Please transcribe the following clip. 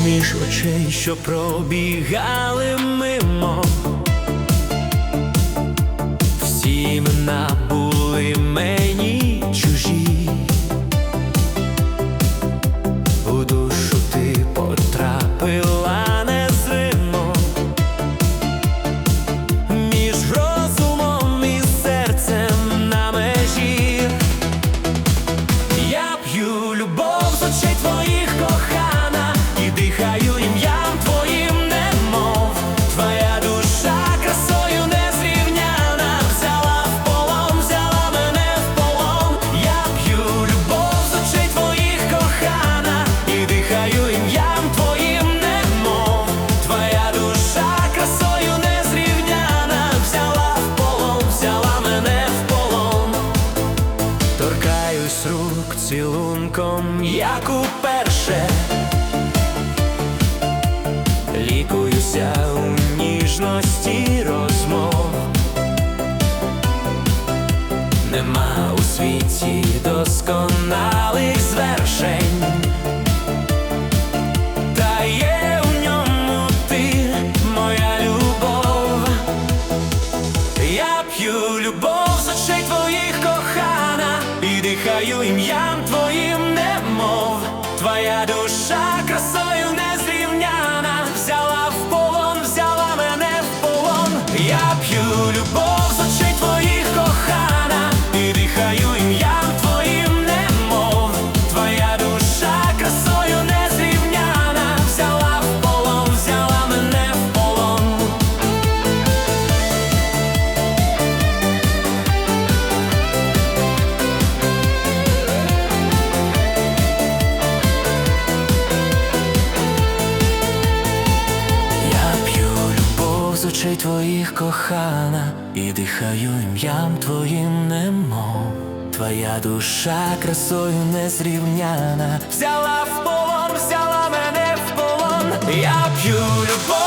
людей, що пробігали мимо. Всі імена були мені чужі. У душу ти потрапила незримо між розумом і серцем на межі. Я п'ю любов з очей твоїх кохана рук цілунком, як уперше. Лікуюся у ніжності розмов. Нема у світі досконалих звершень. Та є у ньому ти, моя любов. Я п'ю любов з очей твоїх кохана і дихаю ім'ям очей твоїх кохана і дихаю ім'ям твоїм немов. Твоя душа красою незрівняна взяла в полон, взяла мене в полон. Я п'ю любов